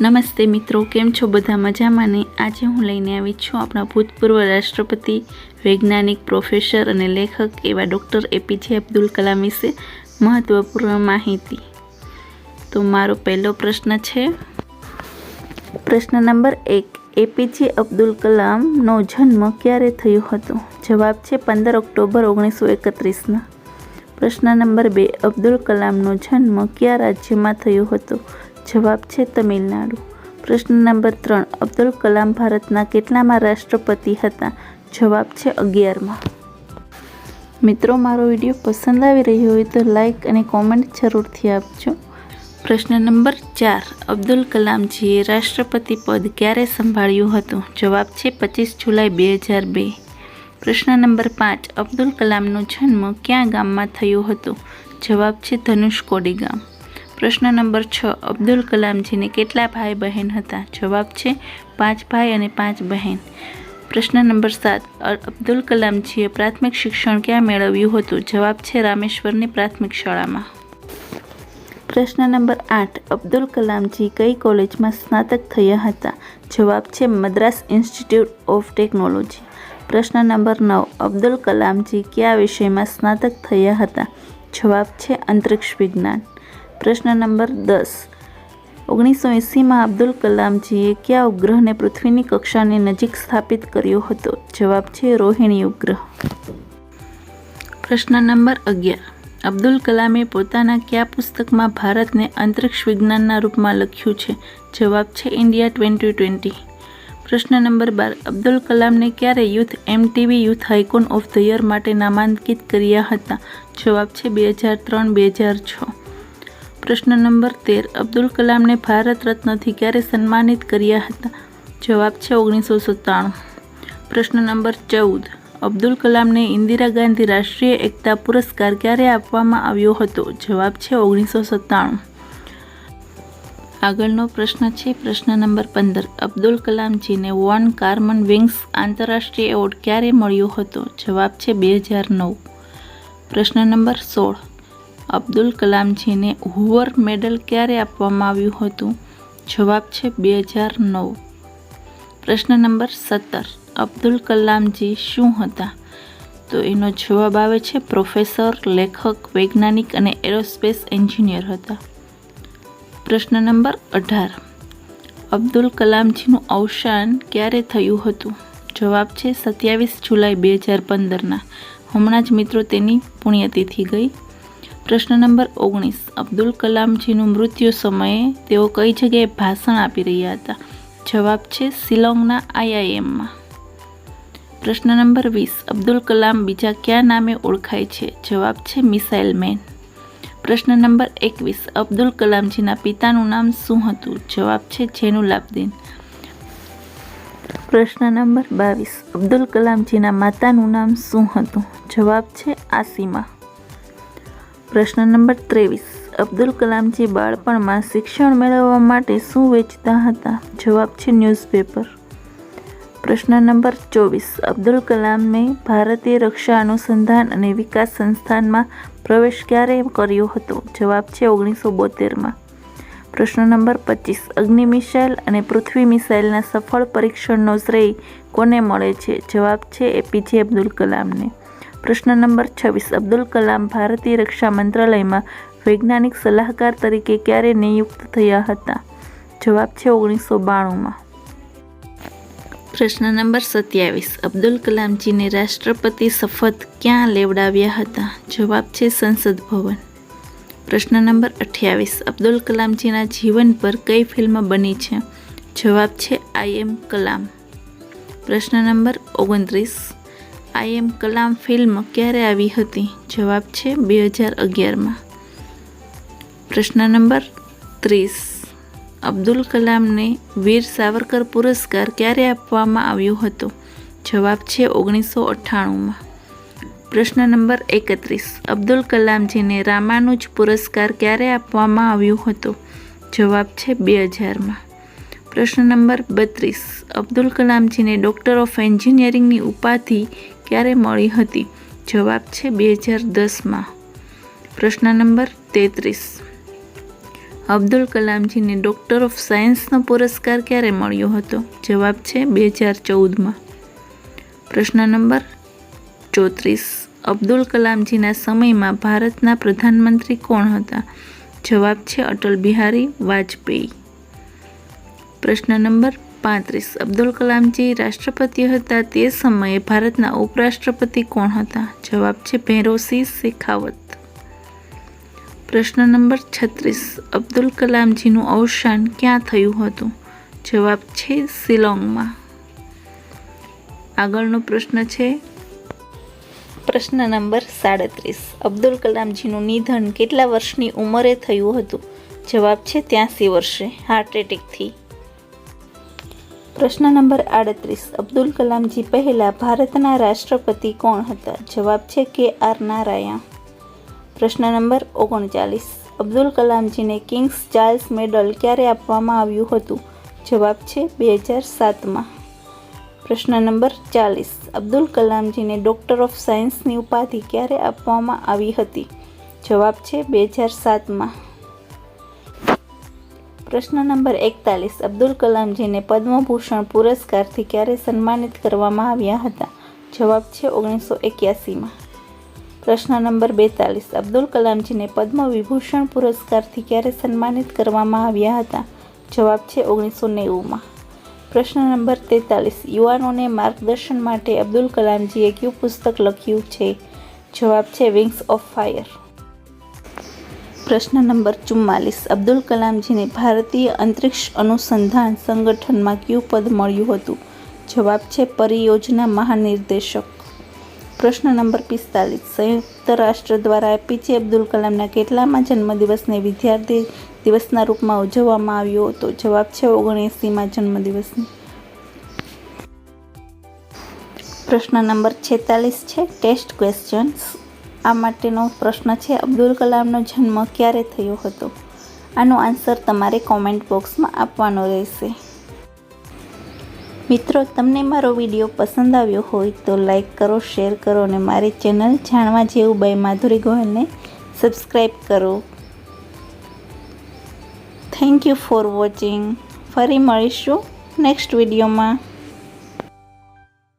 નમસ્તે મિત્રો, કેમ છો બધા મજામાં ને? આજે હું લઈને આવી છું આપણા ભૂતપૂર્વ રાષ્ટ્રપતિ, વૈજ્ઞાનિક, પ્રોફેસર અને લેખક એવા ડૉક્ટર એપીજે અબ્દુલ કલામ વિશે મહત્ત્વપૂર્ણ માહિતી. તો મારો પહેલો પ્રશ્ન છે. પ્રશ્ન નંબર એક, એપીજે અબ્દુલ કલામનો જન્મ ક્યારે થયો હતો? જવાબ છે પંદર ઓક્ટોબર ઓગણીસો એકત્રીસના. પ્રશ્ન નંબર બે, અબ્દુલ કલામનો જન્મ કયા રાજ્યમાં થયો હતો? જવાબ છે તમિલનાડુ. પ્રશ્ન નંબર ત્રણ, અબ્દુલ કલામ ભારતના કેટલામાં રાષ્ટ્રપતિ હતા? જવાબ છે અગિયારમાં. મિત્રો, મારો વીડિયો પસંદ આવી રહ્યો હોય તો લાઈક અને કોમેન્ટ જરૂરથી આપજો. પ્રશ્ન નંબર ચાર, અબ્દુલ કલામજીએ રાષ્ટ્રપતિ પદ ક્યારે સંભાળ્યું હતું? જવાબ છે પચીસ જુલાઈ બે હજાર બે. પ્રશ્ન નંબર પાંચ, અબ્દુલ કલામનો જન્મ ક્યાં ગામમાં થયો હતો? જવાબ છે ધનુષકોડી ગામ. પ્રશ્ન નંબર છ, અબ્દુલ કલામજીને કેટલા ભાઈ બહેન હતા? જવાબ છે, પાંચ ભાઈ અને પાંચ બહેન. પ્રશ્ન નંબર સાત અબ્દુલ કલામજીએ પ્રાથમિક શિક્ષણ ક્યાં મેળવ્યું હતું? જવાબ છે, રામેશ્વરની પ્રાથમિક શાળામાં. પ્રશ્ન નંબર આઠ, અબ્દુલ કલામજી કઈ કોલેજમાં સ્નાતક થયા હતા? જવાબ છે, મદ્રાસ ઇન્સ્ટિટ્યૂટ ઓફ ટેકનોલોજી. પ્રશ્ન નંબર નવ, અબ્દુલ કલામજી કયા વિષયમાં સ્નાતક થયા હતા? જવાબ છે, અંતરિક્ષ વિજ્ઞાન. પ્રશ્ન નંબર દસ. ઓગણીસો એંસીમાં અબ્દુલ કલામજીએ કયા ઉપગ્રહને પૃથ્વીની કક્ષાની નજીક સ્થાપિત કર્યો હતો? જવાબ છે, રોહિણી ઉપગ્રહ. પ્રશ્ન નંબર અગિયાર. અબ્દુલ કલામે પોતાના કયા પુસ્તકમાં ભારતને અંતરિક્ષ વિજ્ઞાનના રૂપમાં લખ્યું છે? જવાબ છે, ઇન્ડિયા ટ્વેન્ટી ટ્વેન્ટી. પ્રશ્ન નંબર બાર. અબ્દુલ કલામને ક્યારે youth MTV youth icon of the year માટે નામાંકિત કર્યા હતા? જવાબ છે, બે હજાર ત્રણ, બે હજાર છ. પ્રશ્ન નંબર તેર અબ્દુલ કલામને ભારત રત્નથી ક્યારે સન્માનિત કર્યા હતા? જવાબ છે ઓગણીસો સત્તાણું. પ્રશ્ન નંબર ચૌદ. અબ્દુલ કલામને ઇન્દિરા ગાંધી રાષ્ટ્રીય એકતા પુરસ્કાર ક્યારે આપવામાં આવ્યો હતો? જવાબ છે ઓગણીસો સત્તાણું. આગળનો પ્રશ્ન છે પ્રશ્ન નંબર પંદર. અબ્દુલ કલામજીને વોન કાર્મન વિંગ્સ આંતરરાષ્ટ્રીય એવોર્ડ ક્યારે મળ્યો હતો? જવાબ છે બે હજાર નવ. પ્રશ્ન નંબર સોળ. અબ્દુલ કલામજીને હુવર મેડલ ક્યારે આપવામાં આવ્યું હતું? જવાબ છે બે હજાર નવ. પ્રશ્ન નંબર સત્તર. અબ્દુલ કલામજી શું હતા? તો એનો જવાબ આવે છે પ્રોફેસર, લેખક, વૈજ્ઞાનિક અને એરોસ્પેસ એન્જિનિયર હતા. પ્રશ્ન નંબર અઢાર. અબ્દુલ કલામજીનું અવસાન ક્યારે થયું હતું? જવાબ છે સત્યાવીસ જુલાઈ બે હજાર પંદરના. હમણાં જ મિત્રો તેની પુણ્યતિથિ ગઈ. પ્રશ્ન નંબર ઓગણીસ. અબ્દુલ કલામજીનું મૃત્યુ સમયે તેઓ કઈ જગ્યાએ ભાષણ આપી રહ્યા હતા? જવાબ છે શિલોંગના આઈઆઈએમમાં. પ્રશ્ન નંબર વીસ. અબ્દુલ કલામ બીજા કયા નામે ઓળખાય છે? જવાબ છે મિસાઇલ મેન. પ્રશ્ન નંબર એકવીસ. અબ્દુલ કલામજીના પિતાનું નામ શું હતું? જવાબ છે જેનુલાબ્દીન. પ્રશ્ન નંબર બાવીસ. અબ્દુલ કલામજીના માતાનું નામ શું હતું? જવાબ છે આસીમા. પ્રશ્ન નંબર ત્રેવીસ. અબ્દુલ કલામજી બાળપણમાં શિક્ષણ મેળવવા માટે શું વેચતા હતા? જવાબ છે ન્યૂઝપેપર. પ્રશ્ન નંબર ચોવીસ. અબ્દુલ કલામે ભારતીય રક્ષા અનુસંધાન અને વિકાસ સંસ્થાનમાં પ્રવેશ ક્યારે કર્યો હતો? જવાબ છે ઓગણીસો બોતેરમાં. પ્રશ્ન નંબર પચીસ. અગ્નિ મિસાઇલ અને પૃથ્વી મિસાઇલના સફળ પરીક્ષણનો શ્રેય કોને મળે છે? જવાબ છે એપીજે અબ્દુલ કલામને. પ્રશ્ન નંબર છવ્વીસ, અબ્દુલ કલામ ભારતીય રક્ષા મંત્રાલયમાં વૈજ્ઞાનિક સલાહકાર તરીકે ક્યારે નિયુક્ત થયા હતા? જવાબ છે ઓગણીસો બાણુંમાં. પ્રશ્ન નંબર સત્યાવીસ, અબ્દુલ કલામજીને રાષ્ટ્રપતિ શપથ ક્યાં લેવડાવ્યા હતા? જવાબ છે સંસદ ભવન. પ્રશ્ન નંબર અઠ્યાવીસ, અબ્દુલ કલામજીના જીવન પર કઈ ફિલ્મ બની છે? જવાબ છે આઈ એમ કલામ. પ્રશ્ન નંબર ઓગણત્રીસ આઈ એમ કલામ ફિલ્મ ક્યારે આવી હતી? જવાબ છે બે હજાર અગિયારમાં. પ્રશ્ન નંબર ત્રીસ. અબ્દુલ કલામને વીર સાવરકર પુરસ્કાર ક્યારે આપવામાં આવ્યો હતો? જવાબ છે ઓગણીસો અઠ્ઠાણુંમાં. પ્રશ્ન નંબર એકત્રીસ. અબ્દુલ કલામજીને રામાનુજ પુરસ્કાર ક્યારે આપવામાં આવ્યો હતો? જવાબ છે બે હજારમાં. પ્રશ્ન નંબર બત્રીસ. અબ્દુલ કલામજીને ડૉક્ટર ઓફ એન્જિનિયરિંગની ઉપાધિ ક્યારે મળી હતી? જવાબ છે બે હજાર દસમાં. પ્રશ્ન નંબર તેત્રીસ. અબ્દુલ કલામજીને ડૉક્ટર ઓફ સાયન્સનો પુરસ્કાર ક્યારે મળ્યો હતો? જવાબ છે બે હજાર ચૌદમાં. પ્રશ્ન નંબર ચોત્રીસ. અબ્દુલ કલામજીના સમયમાં ભારતના પ્રધાનમંત્રી કોણ હતા? જવાબ છે અટલ બિહારી વાજપેયી. પ્રશ્ન નંબર પાંત્રીસ. અબ્દુલ કલામજી રાષ્ટ્રપતિ હતા તે સમયે ભારતના ઉપરાષ્ટ્રપતિ કોણ હતા? જવાબ છે ભૈરોસિંહ શેખાવત. પ્રશ્ન નંબર છત્રીસ. અબ્દુલ કલામજીનું અવસાન ક્યાં થયું હતું? જવાબ છે શિલોંગમાં. આગળનો પ્રશ્ન છે પ્રશ્ન નંબર સાડત્રીસ. અબ્દુલ કલામજીનું નિધન કેટલા વર્ષની ઉંમરે થયું હતું? જવાબ છે ત્યાંસી વર્ષે. હાર્ટ એટેકથી. પ્રશ્ન નંબર આડત્રીસ. અબ્દુલ કલામજી પહેલાં ભારતના રાષ્ટ્રપતિ કોણ હતા? જવાબ છે કે આર નારાયણ. પ્રશ્ન નંબર ઓગણચાલીસ. અબ્દુલ કલામજીને કિંગ્સ ચાર્લ્સ મેડલ ક્યારે આપવામાં આવ્યું હતું? જવાબ છે બે હજાર સાતમાં. પ્રશ્ન નંબર ચાલીસ. અબ્દુલ કલામજીને ડૉક્ટર ઓફ સાયન્સની ઉપાધિ ક્યારે આપવામાં આવી હતી? જવાબ છે બે હજાર સાતમાં. પ્રશ્ન નંબર એકતાલીસ. અબ્દુલ કલામજીને પદ્મભૂષણ પુરસ્કારથી ક્યારે સન્માનિત કરવામાં આવ્યા હતા? જવાબ છે ઓગણીસો એક્યાસીમાં. પ્રશ્ન નંબર બેતાલીસ. અબ્દુલ કલામજીને પદ્મ વિભૂષણ પુરસ્કારથી ક્યારે સન્માનિત કરવામાં આવ્યા હતા? જવાબ છે ઓગણીસો નેવુંમાં. પ્રશ્ન નંબર તેતાલીસ. યુવાનોને માર્ગદર્શન માટે અબ્દુલ કલામજીએ કયું પુસ્તક લખ્યું છે? જવાબ છે વિંગ્સ ઓફ ફાયર. પ્રશ્ન નંબર ચુમ્માલીસ. અબ્દુલ કલામજીને ભારતીય અંતરિક્ષ અનુસંધાન સંગઠનમાં કયું પદ મળ્યું હતું? જવાબ છે પરિયોજના મહાનિર્દેશક. પ્રશ્ન નંબર પિસ્તાલીસ. સંયુક્ત રાષ્ટ્ર દ્વારા એપીજે અબ્દુલ કલામના કેટલામાં જન્મદિવસને વિદ્યાર્થી દિવસના રૂપમાં ઉજવવામાં આવ્યો હતો? જવાબ છે ઓગણએંસીમાં જન્મદિવસની. પ્રશ્ન નંબર છેતાલીસ છે ટેસ્ટ ક્વેશ્ચન્સ. આ માટેનો પ્રશ્ન છે, અબ્દુલ કલામનો જન્મ ક્યારે થયો હતો? આનો આન્સર તમારે કોમેન્ટ બોક્સમાં આપવાનો રહેશે. મિત્રો, તમને મારો વીડિયો પસંદ આવ્યો હોય તો લાઈક કરો શેર કરો અને મારી ચેનલ જાણવા જેવું બાય માધુરી ગોયલને સબસ્ક્રાઈબ કરો. થેન્ક યુ ફોર વોચિંગ ફરી મળીશું નેક્સ્ટ વિડીયોમાં